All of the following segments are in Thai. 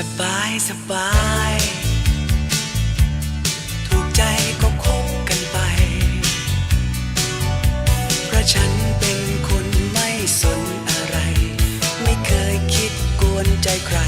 สบาย ถูกใจก็คบกันไป เพราะฉันเป็นคนไม่สนอะไร ไม่เคยคิดกวนใจใคร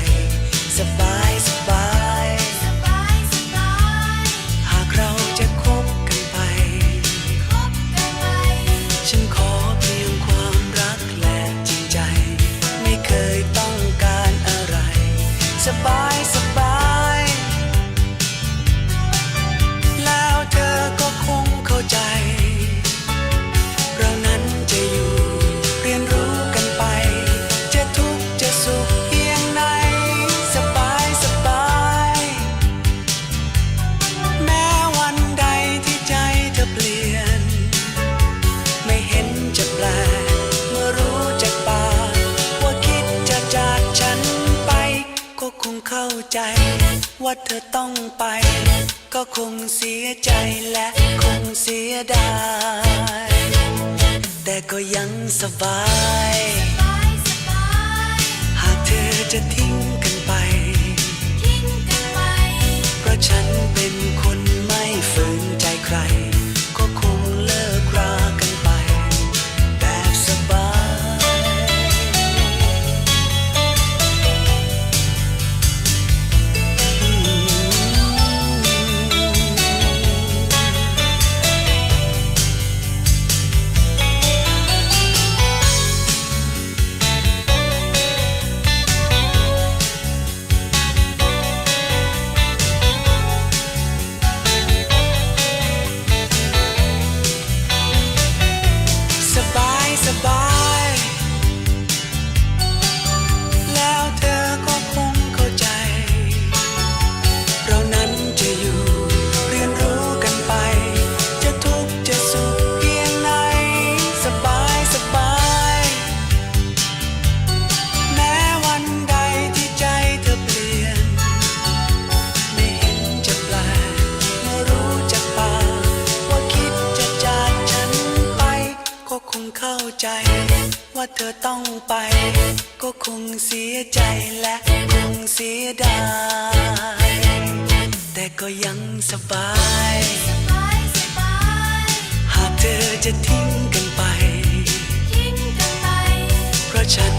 เข้าใจ ว่าเธอต้องไป ก็คงเสียใจและคงเสียดาย แต่ก็ยังสบาย หากเธอจะทิ้งกันไป เพราะฉันเป็นคน เข้าใจ ว่าเธอต้องไป ก็คงเสียใจและคงเสียดายแต่ก็ยังสบาย หากเธอจะทิ้งกันไป เพราะฉัน